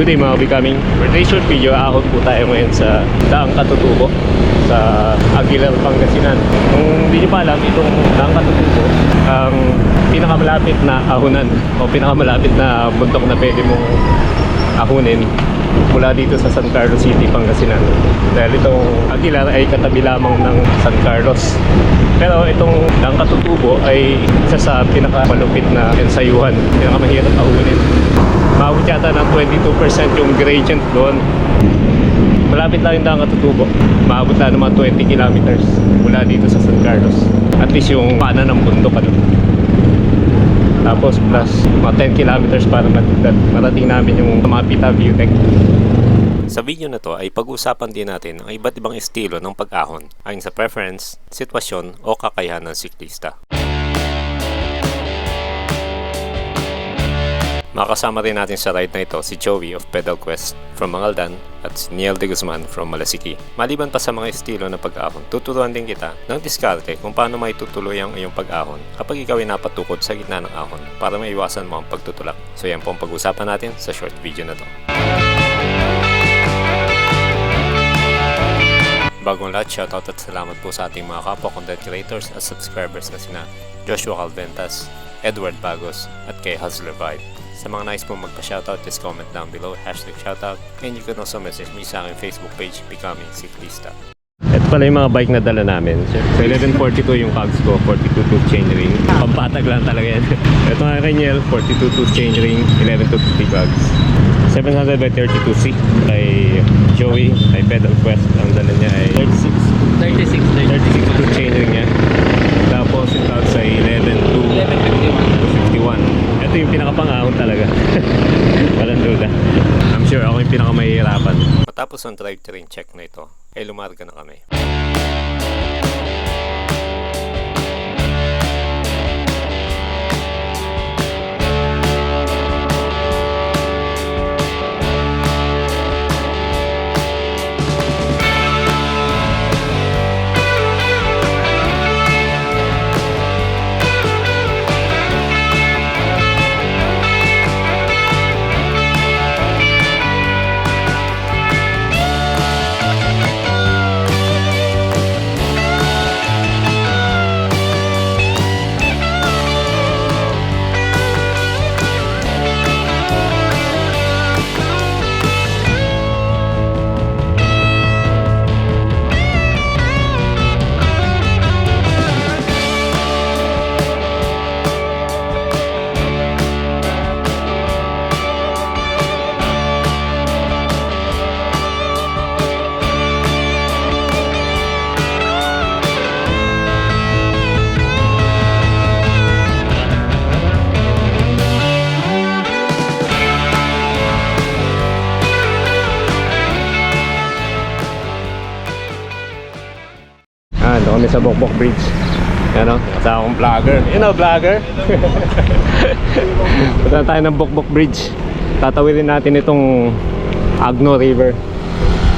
Good day mga becoming. Short video, ahon po tayo ngayon sa Daang Katutubo sa Aguilar, Pangasinan. Kung hindi nyo pa alam, itong Daang Katutubo ang pinakamalapit na ahonan o pinakamalapit na bundok na pwede mong ahunin mula dito sa San Carlos City, Pangasinan. Dahil itong Aguilar ay katabi lamang ng San Carlos. Pero itong Daang Katutubo ay isa sa pinakamalupit na ensayuhan, pinakamahirap ahunin. Maabot yata ng 22% yung gradient doon. Malapit lang yung Daang Katutubo. Maabot na naman 20 kilometers mula dito sa San Carlos. At least yung pana ng bundok ano. Tapos plus mga 10 kilometers para. Marating namin yung Mapita View Deck. Sa video na to ay pag-uusapan din natin ang iba't ibang estilo ng pag-ahon ayon sa preference, sitwasyon o kakayahan ng siklista. Makasama rin natin sa ride na ito si Joey of Pedal Quest from Mangaldan at si Neil de Guzman from Malasiki. Maliban pa sa mga estilo ng pag-ahon, tuturuan din kita ng diskarte kung paano maitutuloy ang iyong pag-ahon kapag ikaw ay napatukod sa gitna ng ahon para maiwasan mo ang pagtutulak. So yan po ang pag-usapan natin sa short video na to. Bago ang lahat, shoutout at salamat po sa ating mga kapwa content creators at subscribers na sina Joshua Calventas, Edward Bagos, at kay Hustler Vibe. Sa mga nais po magpa-shoutout, just comment down below, hashtag shoutout, and you can also message me sa aking Facebook page, Becoming Cyclista. Ito pala yung mga bike na dala namin. So 1142 yung cogs ko, 42 tooth chain ring. Pampatag lang talaga yan. Ito nga kay Niel, 42 tooth chain ring, 11 tooth cogs. 700 by 32C kay Joey, kay Pedal Quest. Ang dala niya ay 36. 36, 36 tooth chain ring niya. Tapos yung cogs ay 11 to 51. Ito yung pinakapangahon talaga. Walang duda. I'm sure ako yung pinakamahihirapan. Matapos ang drive-train check na ito, ay lumarga na kami. Kami sa Bokbok Bridge. Yan o, kasama akong vlogger. Yun o, vlogger. Punta tayo ng Bokbok Bridge. Tatawirin natin itong Agno River.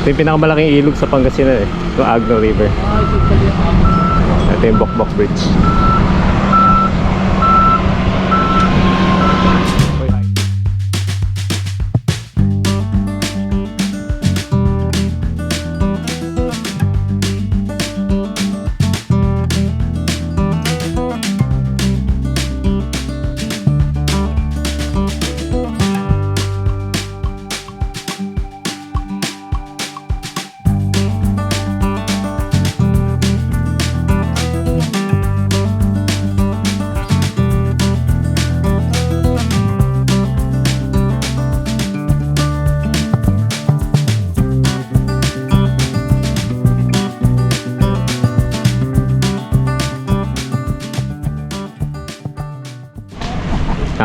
Ito yung pinakamalaking ilog sa Pangasinan eh. Itong Agno River. Ito yung Bokbok Bridge.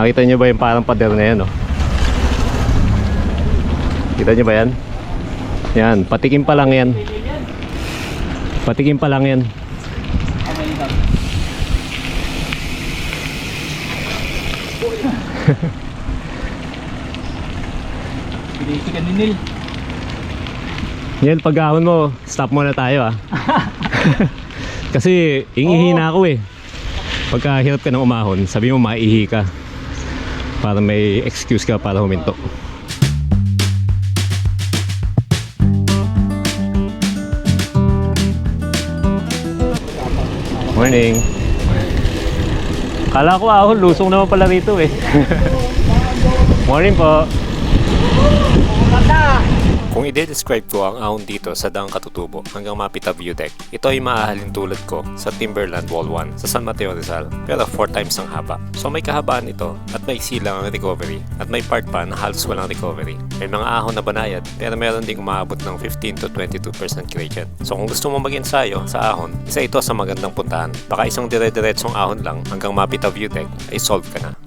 Nakita nyo ba yung parang pader na yan, oh? Kita nyo ba yan? Yan, patikim pa lang yan. Patikim pa lang yan. Pinisigan ni Neil. Yan, pag-ahon mo, stop muna tayo ah. Kasi ingihina ako eh. Pagka hirap ka ng umahon, sabi mo maihi ka para may excuse ka para huminto. Morning. Kala ko ako, lusong naman pala rito eh. Morning po. Kung i-describe ko ang ahon dito sa Daang Katutubo hanggang Mapita View Deck, ito ay maahalin tulad ko sa Timberland Wall 1 sa San Mateo Rizal, pero 4 times ang haba. So may kahabaan ito at may silang ang recovery at may part pa na halos walang recovery. May mga ahon na banayad pero meron ding umaabot ng 15 to 22% gradient. So kung gusto mo mag-ensayo sa ahon, isa ito sa magandang puntahan. Baka isang dire-diretsong ahon lang hanggang Mapita View Deck ay solve ka na.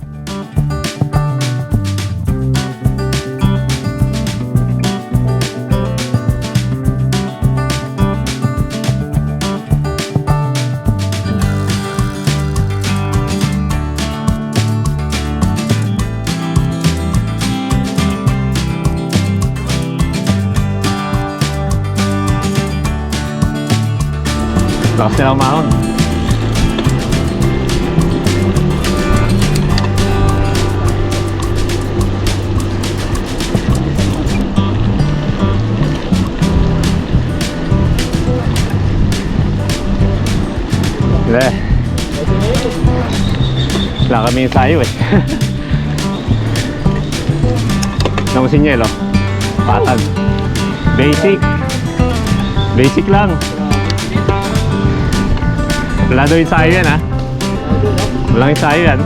Lakas nila umahon. Wala. Wala kami yung sayo eh. Namusin niya oh. Patag. Basic. Basic lang. Wala daw yung sayo yan ha. Walang yung sayo yan.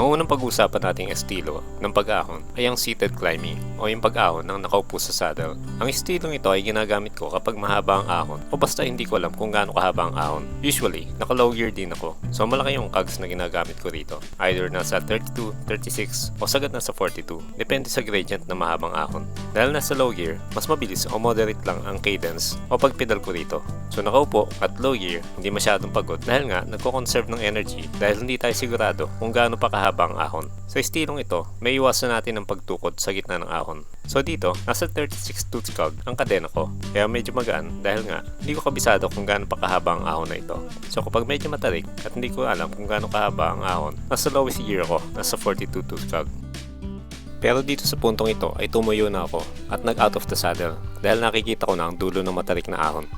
Ang unang pag-uusapan nating estilo ng pag-ahon ay ang seated climbing o yung pag-ahon ng nakaupo sa saddle. Ang estilong ito ay ginagamit ko kapag mahaba ang ahon o basta hindi ko alam kung gaano kahaba ang ahon. Usually, naka-low gear din ako. So malaki yung cogs na ginagamit ko rito. Either nasa 32, 36 o sagad nasa 42. Depende sa gradient ng mahabang ahon. Dahil nasa low gear, mas mabilis o moderate lang ang cadence o pagpedal ko rito. So nakaupo at low gear, hindi masyadong pagod dahil nga nagko-conserve ng energy dahil hindi tayo sigurado kung gaano pa kahaba ang ahon. Sa estilong ito, may iwasan natin ang pagtukod sa gitna ng ahon. So dito, nasa 36 tooth cog ang kadena ko. Kaya medyo magaan dahil nga hindi ko kabisado kung gaano pa kahaba ang ahon na ito. So kapag medyo matarik at hindi ko alam kung gaano kahaba ang ahon, nasa lowest gear ako, nasa 42 tooth cog. Pero dito sa puntong ito ay tumuyo na ako at nag out of the saddle dahil nakikita ko na ang dulo ng matarik na ahon.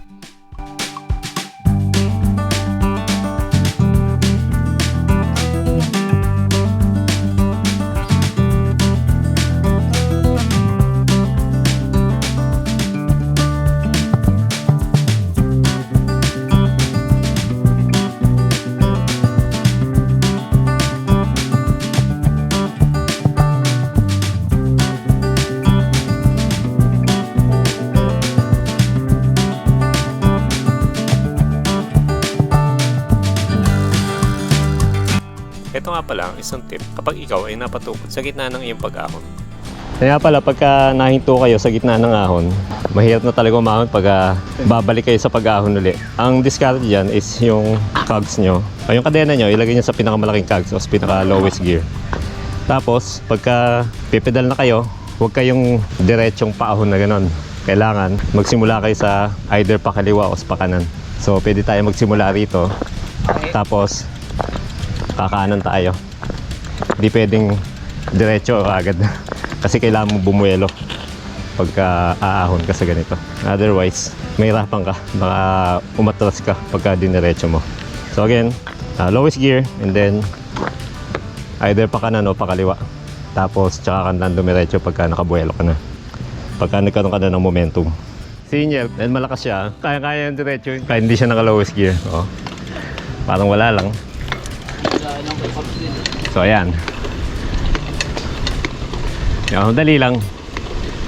Isang tip kapag ikaw ay napatukod sa gitna ng iyong pag-ahon. Kaya pala, pagka nahinto kayo sa gitna ng ahon, mahirap na talaga umahon pag ah, babalik kayo sa pag-ahon uli. Ang discard dyan is yung cogs nyo. O yung kadena nyo, ilagay nyo sa pinakamalaking cogs o sa pinaka-lowest gear. Tapos, pagka pipedal na kayo, huwag kayong diretsong paahon na ganon. Kailangan magsimula kayo sa either pakaliwa o sa pakanan. So, pwede tayo magsimula rito. Tapos, kakanan tayo. Hindi pwedeng diretso agad. Kasi kailangan mo bumuelo pagka aahon ka sa ganito. Otherwise, may hirapan ka. Baka umatras ka pagka diniretso mo. So again, uh, lowest gear and then either pa kanan o pa kaliwa. Tapos tsaka ka na dumiretso pagka nakabuelo ka na. Pagka nagkaroon ka na ng momentum. Inyel, dahil malakas siya, kaya-kaya yung diretso. Kaya hindi siya naka lowest gear. Oh. Parang wala lang. So ayan. Yan, dali lang.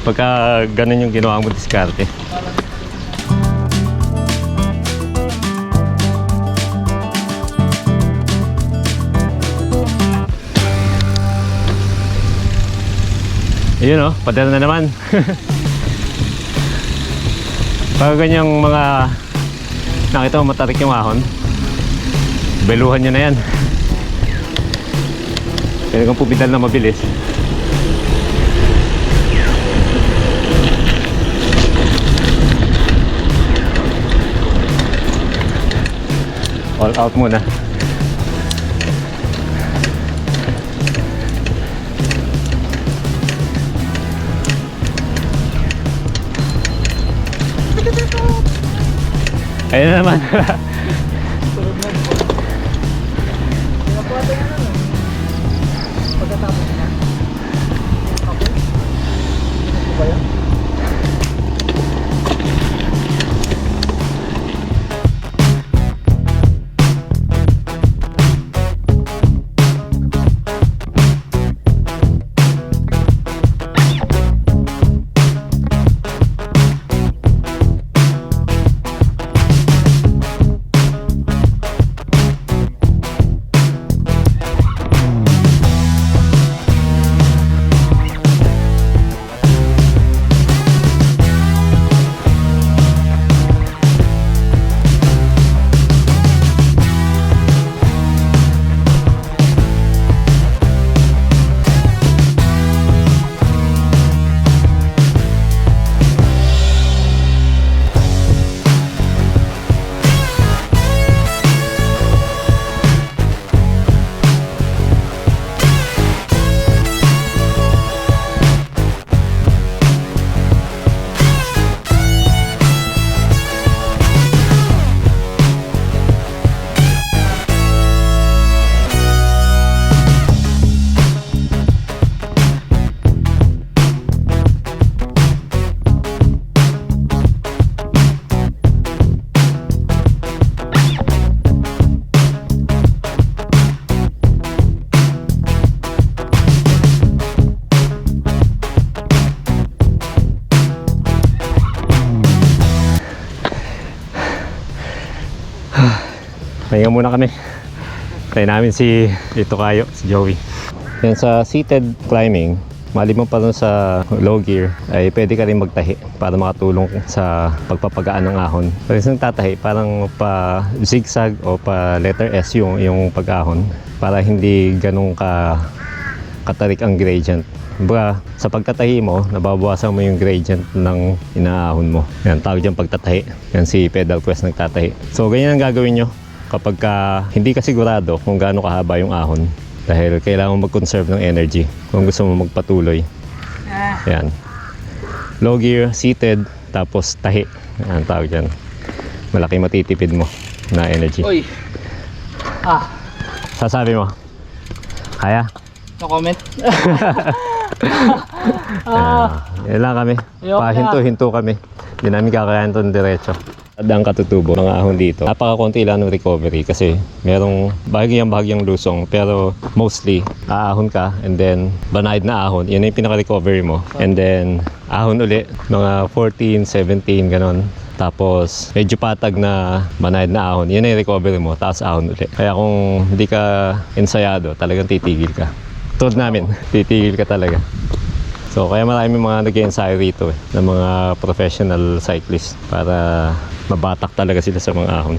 Pagka ganun yung ginawa mo diskarte. Ayun oh, padala na naman. Pag ganyang mga nakita mo matarik yung ahon, beluhan nyo na yan. Pwede kang pumidal na mabilis. All out muna. Ayun na naman. Pahinga muna kami. Tayo namin si Ito Kayo, si Joey. Yan sa seated climbing, maliban pa dun sa low gear, ay pwede ka rin magtahi para makatulong sa pagpapagaan ng ahon. Pag isang tatahi, parang pa zigzag o pa letter S yung, yung pag-ahon para hindi ganun ka katarik ang gradient. Kumbaga, sa pagtatahi mo, nababawasan mo yung gradient ng inaahon mo. Yan, tawag dyan pagtatahi. Yan si Pedal Quest nagtatahi. So, ganyan ang gagawin nyo kapag ka, hindi ka sigurado kung gaano kahaba yung ahon. Dahil kailangan mo mag-conserve ng energy kung gusto mo magpatuloy. Yan. Low gear, seated, tapos tahi. Yan, tawag dyan. Malaki matitipid mo na energy. Uy. Ah, Sasabi mo, kaya? no comment. Ah, yan lang kami. Ayoko Pahinto-hinto kami. Hindi namin kakayahan itong diretso. At ang katutubo, mga ahon dito. Napaka-konti lang ng recovery kasi merong bahagyang-bahagyang lusong pero mostly aahon ka and then banayad na ahon, yun yung pinaka-recovery mo. And then ahon uli, mga 14, 17, ganon. Tapos medyo patag na banayad na ahon, yun yung recovery mo, tapos ahon uli. Kaya kung hindi ka ensayado, talagang titigil ka. Tulad namin, titigil ka talaga. So kaya marami mga nag-ensayo rito eh, ng mga professional cyclists para mabatak talaga sila sa mga ahon.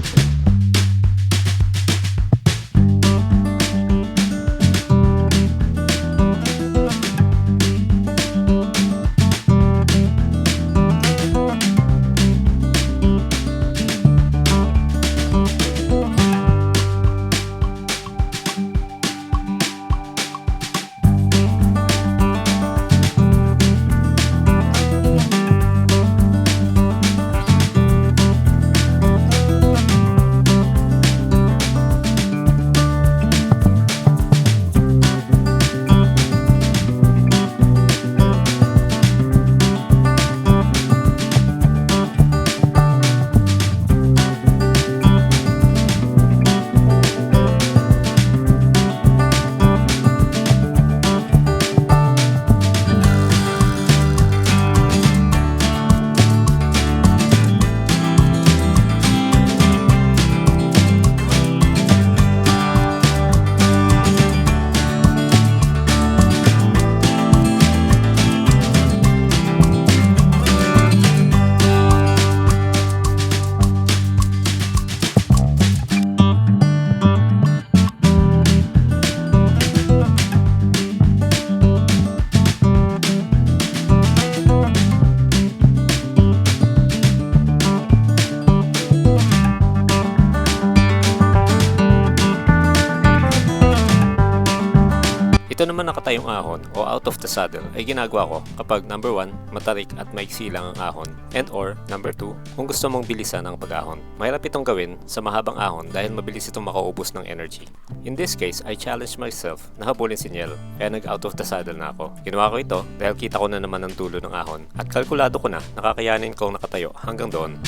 Nakatayong ahon o out of the saddle ay ginagawa ko kapag number 1, matarik at maiksi lang ang ahon and or number 2, kung gusto mong bilisan ang pag-ahon. Mahirap itong gawin sa mahabang ahon dahil mabilis itong makaubos ng energy. In this case, I challenged myself na habulin si Niel kaya nag out of the saddle na ako. Ginawa ko ito dahil kita ko na naman ang dulo ng ahon at kalkulado ko na nakakayanin kong nakatayo hanggang doon.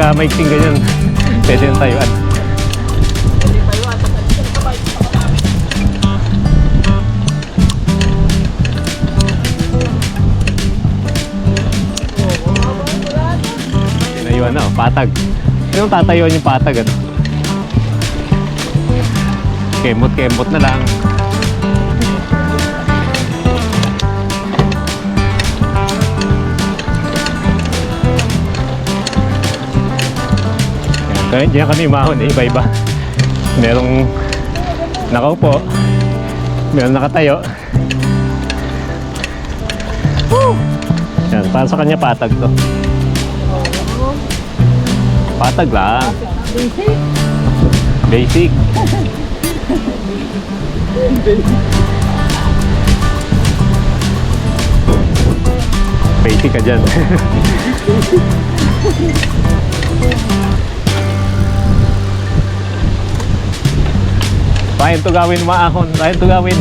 Pagka maiksing ganyan, pwede yung tayuan. Tinayuan na, oh, patag. Anong tatayuan yung patag, ano? Kemot-kemot na lang. Kaya diyan kami umahon eh, iba-iba. Merong nakaupo, merong nakatayo. Woo! Yan, para sa kanya patag to. Patag lang. Basic. Basic ka dyan. Ryan to gawin maahon. Ryan to gawin.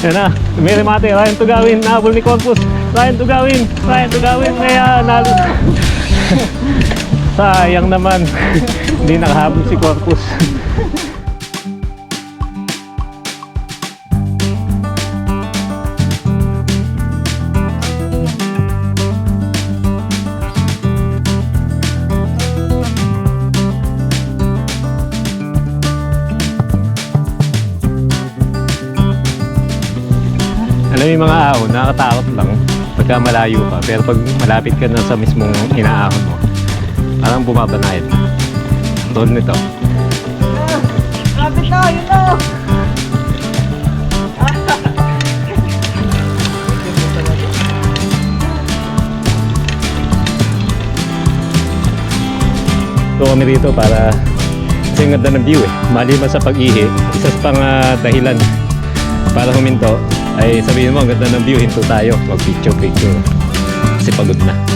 Yan na. May remate. Ryan to gawin. Nahabol ni Corpus. Ryan to gawin. Ryan to gawin. Kaya nalo. Sayang naman. Hindi nakahabol si Corpus. Mga ahon, nakakatakot lang pagka malayo ka. Pero pag malapit ka na sa mismong inaahon mo, parang bumabanayad. Tulad nito. Kapit na, yun na! Ito kami rito para kasi ang ganda ng view eh. Maliban sa pag-ihi, isa sa pang ah, dahilan para huminto ay sabihin mo ang ganda ng view, hinto tayo, mag picture picture. Kasi pagod na.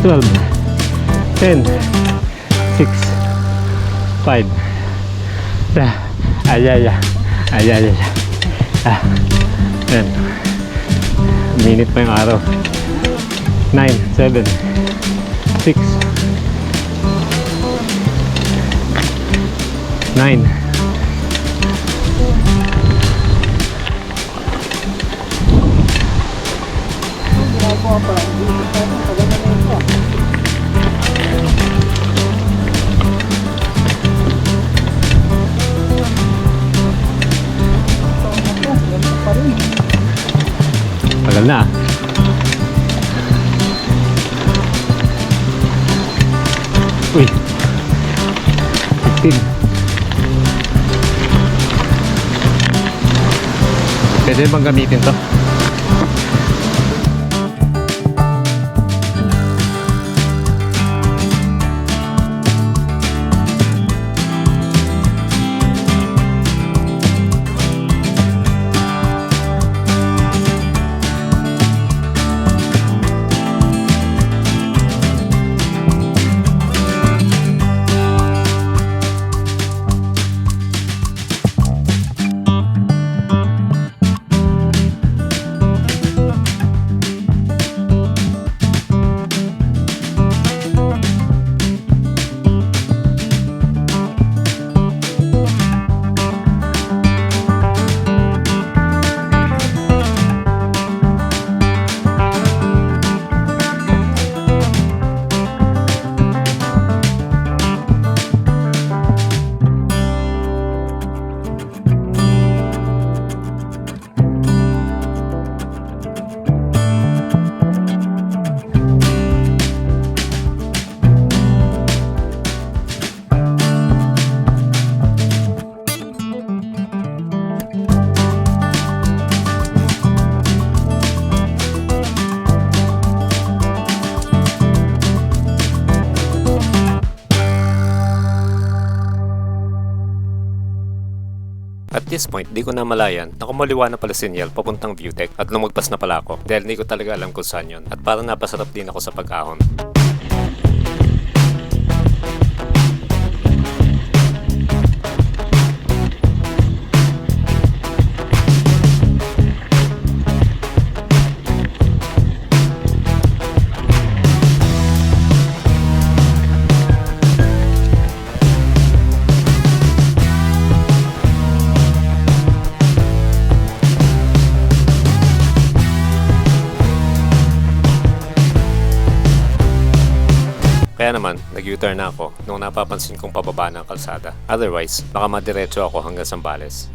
Twelve, ten, six, five. Ah, ay, ay, ay. Ay, ay, ay. Ah, yan. Minute pa yung araw. Nine, seven, six, nine, Tagal na. Uy. 15. Pwede bang gamitin to? This point, di ko na malayan na kumaliwa na pala si Niel papuntang view deck at lumagpas na pala ako dahil di ko talaga alam kung saan yun at parang napasarap din ako sa pag-ahon. nag-U-turn na ako nung napapansin kong pababa ng kalsada. Otherwise, baka madiretso ako hanggang Sambales.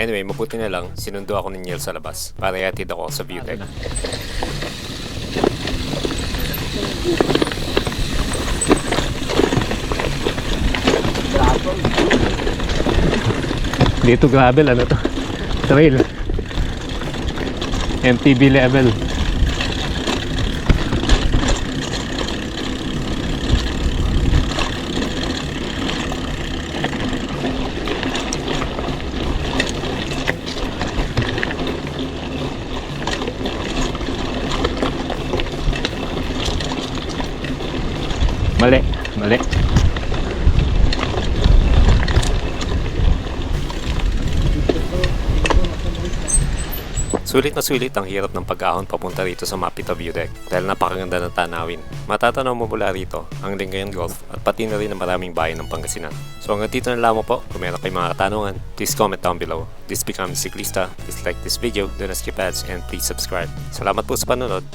Anyway, mabuti na lang, sinundo ako ni Niel sa labas para iatid ako sa view deck. Dito gravel, ano to? Trail. MTB level. Sulit na sulit ang hirap ng pag-ahon papunta rito sa Mapita View Deck dahil napakaganda ng tanawin. Matatanaw mo mula rito ang Lingayen Golf at pati na rin ang maraming bayan ng Pangasinan. So hanggang dito na lamang po. Kung meron kayong mga katanungan, please comment down below. This become Siklista. Please like this video, do not skip ads, and please subscribe. Salamat po sa panonood.